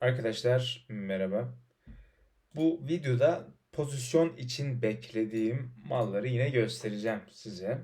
Arkadaşlar merhaba. Bu videoda pozisyon için beklediğim malları yine göstereceğim size.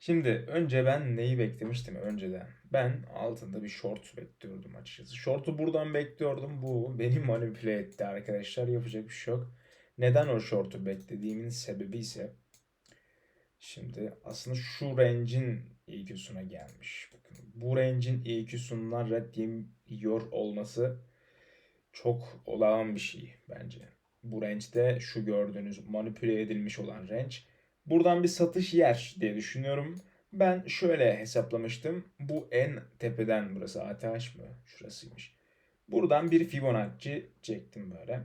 Şimdi önce ben neyi beklemiştim önceden? Ben altında bir short bekliyordum açıkçası. Short'u buradan bekliyordum. Bu beni manipüle etti arkadaşlar. Yapacak bir şey yok. Neden o short'u beklediğimin sebebi ise Şimdi aslında şu range'in EQ'suna gelmiş. Bakın bu range'in EQ'sundan red yemiyor olması çok olağan bir şey bence. Bu range'de şu gördüğünüz manipüle edilmiş olan range. Buradan bir satış yer diye düşünüyorum. Ben şöyle hesaplamıştım. Bu en tepeden burası ATH mı? Şurasıymış. Buradan bir Fibonacci çektim böyle.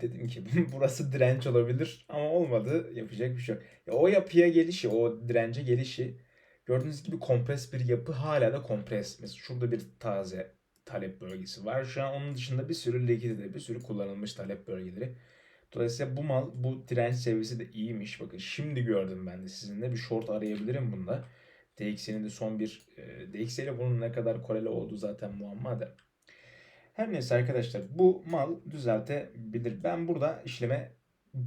Dedim ki burası direnç olabilir ama olmadı. Yapacak bir şey yok. Ya o yapıya gelişi, o dirence gelişi gördüğünüz gibi kompres bir yapı hala da kompres. Mesela şurada bir taze talep bölgesi var. Şu an onun dışında bir sürü likidite, bir sürü kullanılmış talep bölgeleri. Dolayısıyla bu mal, bu direnç seviyesi de iyiymiş. Bakın şimdi gördüm ben de sizinle bir short arayabilirim bunda. DXY'nin de son bir e, DXY ile bunun ne kadar koreli olduğu zaten muamma da. Her neyse arkadaşlar bu mal düzeltebilir. Ben burada işleme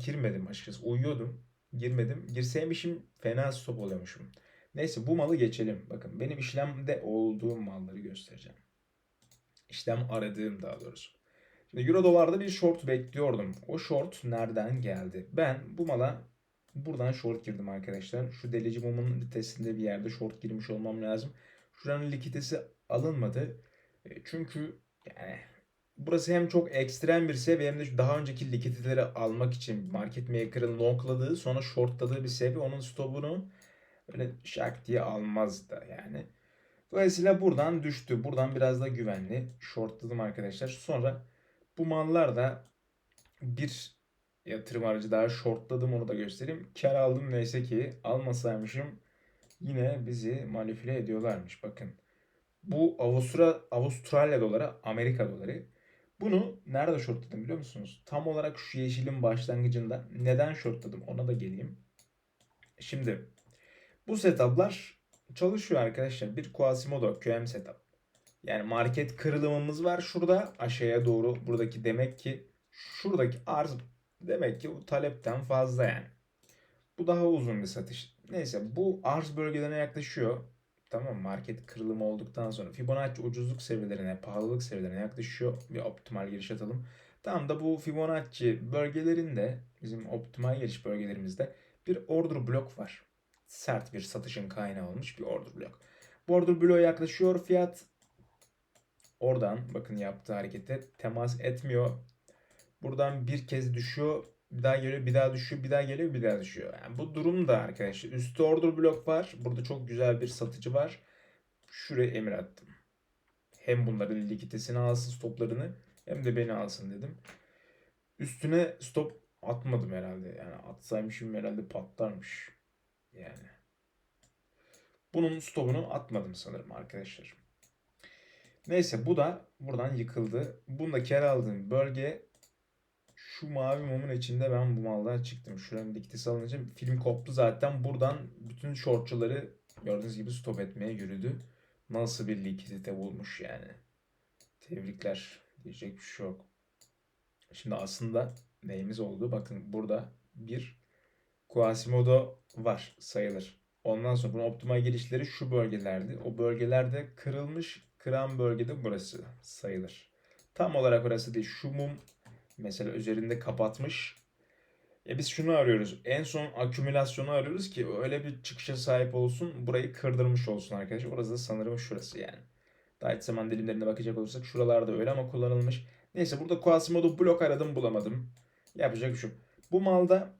girmedim açıkçası. Uyuyordum. Girmedim. Girseymişim fena stop oluyormuşum. Neyse bu malı geçelim. Bakın benim işlemde olduğum malları göstereceğim. İşlem aradığım daha doğrusu. Şimdi Euro dolarda bir short bekliyordum. O short nereden geldi? Ben bu mala buradan short girdim arkadaşlar. Şu delici mumun litesinde bir yerde short girmiş olmam lazım. Şuranın likiditesi alınmadı. E, Çünkü yani burası hem çok ekstrem bir seviye hem de daha önceki likiditeleri almak için market maker'ın longladığı sonra shortladığı bir seviye onun stopunu öyle şak diye almaz da yani. Dolayısıyla buradan düştü. Buradan biraz da güvenli. Shortladım arkadaşlar. Sonra bu mallar da bir yatırım aracı daha shortladım onu da göstereyim. Kar aldım neyse ki almasaymışım yine bizi manipüle ediyorlarmış. Bakın. Bu Avustra, Avustralya doları, Amerika doları. Bunu nerede shortladım biliyor musunuz? Tam olarak şu yeşilin başlangıcında. Neden shortladım ona da geleyim. Şimdi bu setuplar çalışıyor arkadaşlar. Bir Quasimodo QM setup. Yani market kırılımımız var şurada aşağıya doğru. Buradaki demek ki şuradaki arz demek ki bu talepten fazla yani. Bu daha uzun bir satış. Neyse bu arz bölgelerine yaklaşıyor. Tamam market kırılımı olduktan sonra Fibonacci ucuzluk seviyelerine, pahalılık seviyelerine yaklaşıyor. Bir optimal giriş atalım. Tam da bu Fibonacci bölgelerinde bizim optimal giriş bölgelerimizde bir order blok var. Sert bir satışın kaynağı olmuş bir order blok. Bu order bloğa yaklaşıyor. Fiyat oradan bakın yaptığı harekete temas etmiyor. Buradan bir kez düşüyor. Bir daha geliyor, bir daha düşüyor, bir daha geliyor, bir daha düşüyor. Yani bu durumda arkadaşlar. Üstte order blok var. Burada çok güzel bir satıcı var. Şuraya emir attım. Hem bunların likiditesini alsın stoplarını hem de beni alsın dedim. Üstüne stop atmadım herhalde. Yani atsaymışım herhalde patlarmış. Yani. Bunun stopunu atmadım sanırım arkadaşlar. Neyse bu da buradan yıkıldı. Bunda kar aldığım bölge şu mavi mumun içinde ben bu maldan çıktım. Şuranın dikti alınca film koptu zaten. Buradan bütün shortçuları gördüğünüz gibi stop etmeye yürüdü. Nasıl bir likidite bulmuş yani. Tebrikler. Diyecek bir şey yok. Şimdi aslında neyimiz oldu? Bakın burada bir Quasimodo var sayılır. Ondan sonra bunun optimal girişleri şu bölgelerdi. O bölgelerde kırılmış. Kıran bölgede burası sayılır. Tam olarak orası değil. Şu mum mesela üzerinde kapatmış. E biz şunu arıyoruz. En son akümülasyonu arıyoruz ki öyle bir çıkışa sahip olsun. Burayı kırdırmış olsun arkadaşlar. Orası da sanırım şurası yani. Daha zaman dilimlerine bakacak olursak şuralarda öyle ama kullanılmış. Neyse burada Quasimodo blok aradım bulamadım. Yapacak bir şey. Bu malda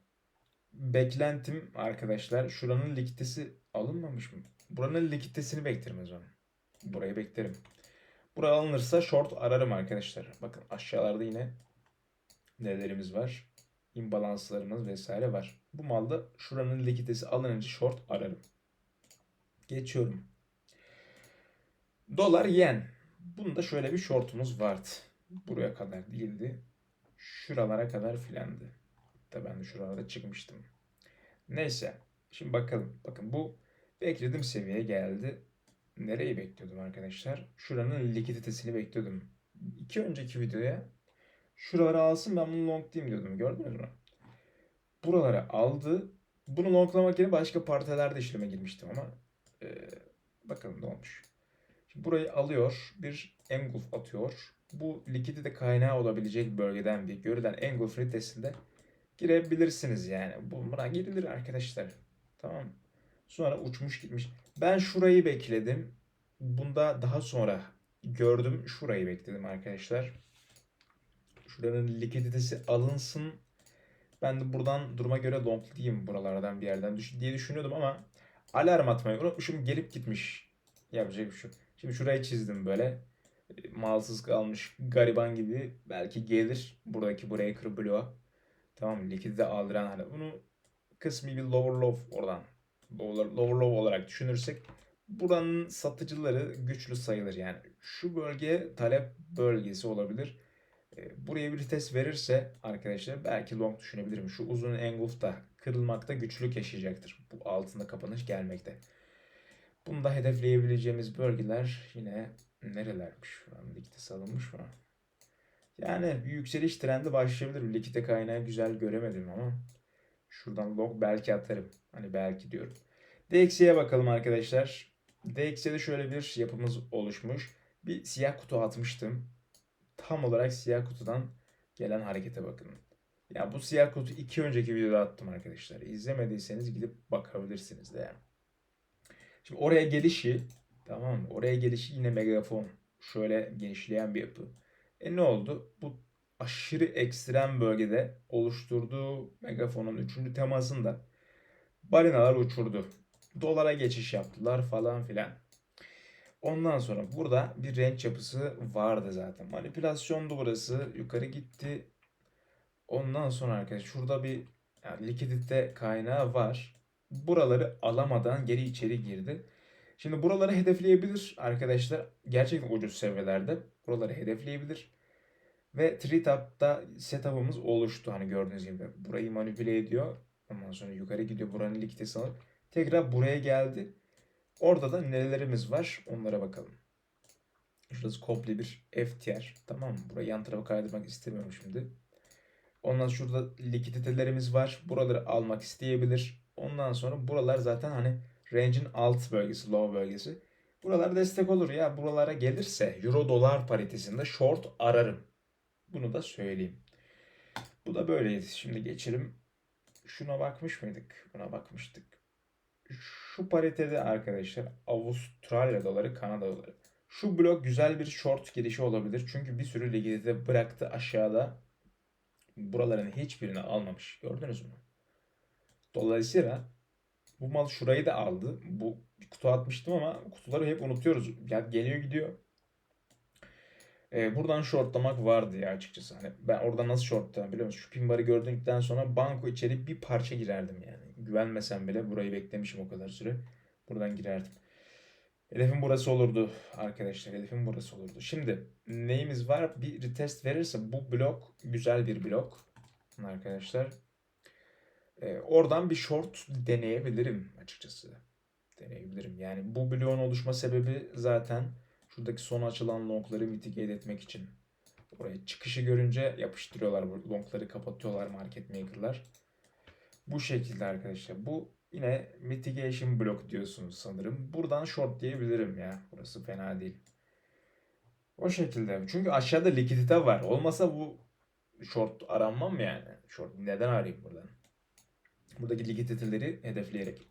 beklentim arkadaşlar şuranın likiditesi alınmamış mı? Buranın likiditesini beklerim o zaman. Burayı beklerim. Bura alınırsa short ararım arkadaşlar. Bakın aşağılarda yine nelerimiz var? imbalanslarımız vesaire var. Bu malda şuranın likiditesi alınınca short ararım. Geçiyorum. Dolar yen. Bunda şöyle bir shortumuz vardı. Buraya kadar değildi. Şuralara kadar filandı. Hatta ben de şuralarda çıkmıştım. Neyse. Şimdi bakalım. Bakın bu beklediğim seviyeye geldi. Nereyi bekliyordum arkadaşlar? Şuranın likiditesini bekliyordum. iki önceki videoya şuraları alsın ben bunu long diyordum. Gördünüz mü? Buraları aldı. Bunu longlamak yerine başka partilerde işleme girmiştim ama e, bakalım ne olmuş. Şimdi burayı alıyor. Bir engulf atıyor. Bu likidite kaynağı olabilecek bölgeden bir görülen engulf ritesinde girebilirsiniz yani. Buna girilir arkadaşlar. Tamam? Sonra uçmuş gitmiş. Ben şurayı bekledim. Bunda daha sonra gördüm. Şurayı bekledim arkadaşlar. Şuranın likiditesi alınsın. Ben de buradan duruma göre longlayayım buralardan bir yerden diye düşünüyordum ama alarm atmayı unutmuşum. Gelip gitmiş. Yapacak bir şey. Şimdi şurayı çizdim böyle. Malsız kalmış gariban gibi. Belki gelir buradaki breaker bloğa. Tamam mı? Likidite aldıran hani bunu kısmi bir lower low oradan lower, lower low olarak düşünürsek buranın satıcıları güçlü sayılır yani. Şu bölge talep bölgesi olabilir. E, Buraya bir test verirse arkadaşlar belki long düşünebilirim. Şu uzun engulf da kırılmakta güçlük yaşayacaktır. Bu altında kapanış gelmekte. Bunu da hedefleyebileceğimiz bölgeler yine nerelermiş? Şuranın likiditesi alınmış mı? Yani bir yükseliş trendi başlayabilir. Likite kaynağı güzel göremedim ama şuradan long belki atarım. Hani belki diyorum. DXY'ye bakalım arkadaşlar. DXY'de şöyle bir yapımız oluşmuş. Bir siyah kutu atmıştım. Tam olarak siyah kutudan gelen harekete bakın. Ya bu siyah kutu iki önceki videoda attım arkadaşlar. İzlemediyseniz gidip bakabilirsiniz de. Şimdi oraya gelişi tamam mı? Oraya gelişi yine megafon. Şöyle genişleyen bir yapı. E ne oldu? Bu aşırı ekstrem bölgede oluşturduğu megafonun üçüncü temasında balinalar uçurdu. Dolara geçiş yaptılar falan filan. Ondan sonra burada bir renk yapısı vardı zaten. Manipülasyondu burası. Yukarı gitti. Ondan sonra arkadaşlar şurada bir yani likidite kaynağı var. Buraları alamadan geri içeri girdi. Şimdi buraları hedefleyebilir arkadaşlar. Gerçekten ucuz seviyelerde. Buraları hedefleyebilir. Ve Treetop'ta setup'ımız oluştu. Hani gördüğünüz gibi burayı manipüle ediyor. Ondan sonra yukarı gidiyor. Buranın likiditesini alıp tekrar buraya geldi. Orada da nelerimiz var onlara bakalım. Şurası komple bir F tier. Tamam mı? Burayı yan tarafa kaydırmak istemiyorum şimdi. Ondan şurada likiditelerimiz var. Buraları almak isteyebilir. Ondan sonra buralar zaten hani range'in alt bölgesi, low bölgesi. Buralar destek olur ya. Buralara gelirse euro dolar paritesinde short ararım. Bunu da söyleyeyim. Bu da böyleydi. Şimdi geçelim. Şuna bakmış mıydık? Buna bakmıştık. Şu paritede arkadaşlar Avustralya doları, Kanada doları. Şu blok güzel bir short girişi olabilir. Çünkü bir sürü likidite bıraktı aşağıda. Buraların hiçbirini almamış. Gördünüz mü? Dolayısıyla bu mal şurayı da aldı. Bu kutu atmıştım ama kutuları hep unutuyoruz. Ya geliyor gidiyor. Ee, buradan shortlamak vardı ya açıkçası. Hani ben orada nasıl shortladım biliyor musun? Şu pin barı gördükten sonra banko içeri bir parça girerdim yani. Güvenmesem bile burayı beklemişim o kadar süre. Buradan girerdim. Hedefim burası olurdu arkadaşlar. Hedefim burası olurdu. Şimdi neyimiz var? Bir retest verirse bu blok güzel bir blok arkadaşlar. Ee, oradan bir short deneyebilirim açıkçası. Deneyebilirim. Yani bu bloğun oluşma sebebi zaten şuradaki son açılan longları mitigate etmek için. Oraya çıkışı görünce yapıştırıyorlar bu longları kapatıyorlar market maker'lar. Bu şekilde arkadaşlar. Bu yine mitigation block diyorsunuz sanırım. Buradan short diyebilirim ya. Burası fena değil. O şekilde. Çünkü aşağıda likidite var. Olmasa bu short aranmam yani. Short neden arayayım buradan? Buradaki likiditeleri hedefleyerek.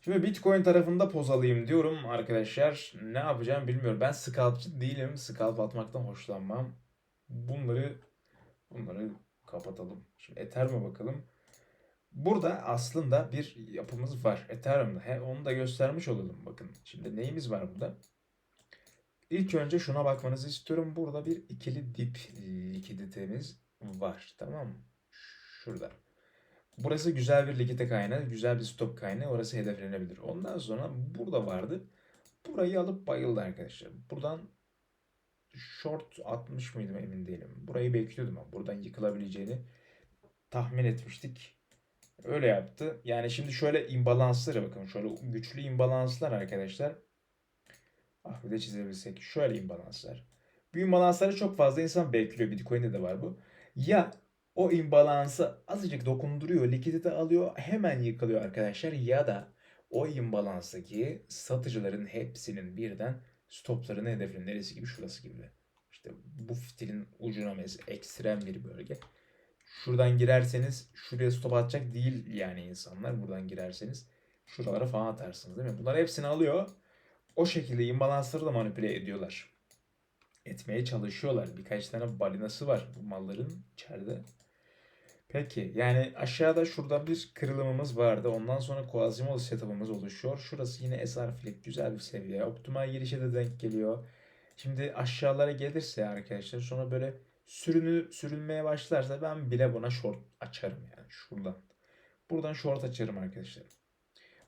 Şimdi Bitcoin tarafında poz alayım diyorum arkadaşlar. Ne yapacağım bilmiyorum. Ben scalpçı değilim. Scalp atmaktan hoşlanmam. Bunları bunları kapatalım. Şimdi Ethereum'a bakalım. Burada aslında bir yapımız var. Ethereum'da. He, onu da göstermiş olalım. Bakın şimdi neyimiz var burada? İlk önce şuna bakmanızı istiyorum. Burada bir ikili dip likiditemiz var. Tamam mı? Şurada. Burası güzel bir likidite kaynağı, güzel bir stop kaynağı. Orası hedeflenebilir. Ondan sonra burada vardı. Burayı alıp bayıldı arkadaşlar. Buradan short atmış mıydım emin değilim. Burayı bekliyordum ama buradan yıkılabileceğini tahmin etmiştik. Öyle yaptı. Yani şimdi şöyle imbalanslara bakın. Şöyle güçlü imbalanslar arkadaşlar. Ah bir de çizebilsek. Şöyle imbalanslar. Bu imbalansları çok fazla insan bekliyor. Bitcoin'de de var bu. Ya o imbalansı azıcık dokunduruyor, likidite alıyor, hemen yıkılıyor arkadaşlar. Ya da o imbalanstaki satıcıların hepsinin birden stoplarını hedefliyor. Neresi gibi? Şurası gibi. İşte bu fitilin ucuna mesela ekstrem bir bölge. Şuradan girerseniz şuraya stop atacak değil yani insanlar. Buradan girerseniz şuralara falan atarsınız değil mi? Bunlar hepsini alıyor. O şekilde imbalansları da manipüle ediyorlar. Etmeye çalışıyorlar. Birkaç tane balinası var bu malların içeride. Peki yani aşağıda şurada bir kırılımımız vardı. Ondan sonra Quasimodo setup'ımız oluşuyor. Şurası yine S harflik güzel bir seviye. Optimal girişe de denk geliyor. Şimdi aşağılara gelirse arkadaşlar sonra böyle sürünü sürülmeye başlarsa ben bile buna short açarım yani şuradan. Buradan short açarım arkadaşlar.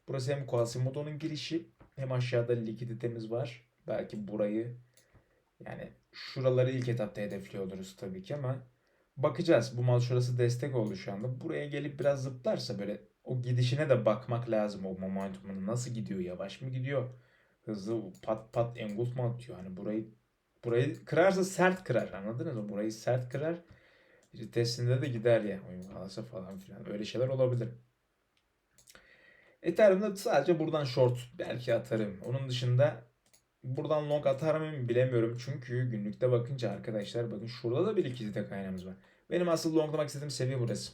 Burası hem Quasimodo'nun girişi hem aşağıda likiditemiz var. Belki burayı yani şuraları ilk etapta hedefliyor oluruz tabii ki ama bakacağız. Bu mal şurası destek oldu şu anda. Buraya gelip biraz zıplarsa böyle o gidişine de bakmak lazım. O momentumunu nasıl gidiyor? Yavaş mı gidiyor? Hızlı pat pat engulf mu atıyor? Hani burayı burayı kırarsa sert kırar. Anladınız mı? Burayı sert kırar. Testinde de gider ya. Oyun kalasa falan filan. Öyle şeyler olabilir. Ethereum'da sadece buradan short belki atarım. Onun dışında buradan long atar mıyım bilemiyorum. Çünkü günlükte bakınca arkadaşlar bakın şurada da bir likidite kaynağımız var. Benim asıl longlamak istediğim seviye burası.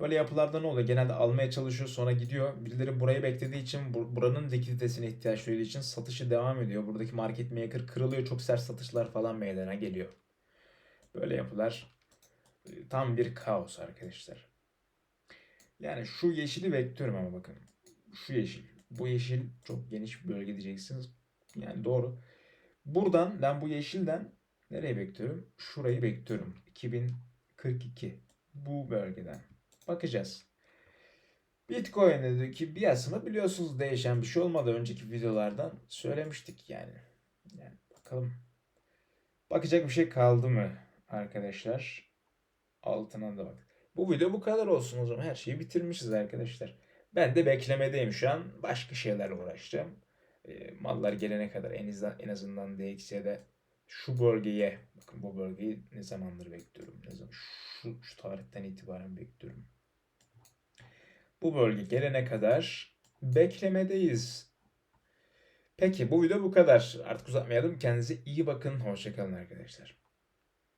Böyle yapılarda ne oluyor? Genelde almaya çalışıyor sonra gidiyor. Birileri burayı beklediği için bur- buranın likiditesine ihtiyaç duyduğu için satışı devam ediyor. Buradaki market maker kırılıyor. Çok sert satışlar falan meydana geliyor. Böyle yapılar e, tam bir kaos arkadaşlar. Yani şu yeşili bekliyorum ama bakın. Şu yeşil. Bu yeşil çok geniş bir bölge diyeceksiniz. Yani doğru. Buradan ben bu yeşilden nereye bekliyorum? Şurayı bekliyorum. 2042. Bu bölgeden. Bakacağız. Bitcoin'deki piyasını biliyorsunuz değişen bir şey olmadı. Önceki videolardan söylemiştik yani. Yani bakalım. Bakacak bir şey kaldı mı arkadaşlar? Altına da bak. Bu video bu kadar olsun o zaman. Her şeyi bitirmişiz arkadaşlar. Ben de beklemedeyim şu an. Başka şeylerle uğraşacağım. E, mallar gelene kadar en azından, en azından DXY'de şu bölgeye bakın bu bölgeyi ne zamandır bekliyorum. Ne zaman şu, şu tarihten itibaren bekliyorum. Bu bölge gelene kadar beklemedeyiz. Peki bu video bu kadar. Artık uzatmayalım. Kendinize iyi bakın. Hoşçakalın arkadaşlar.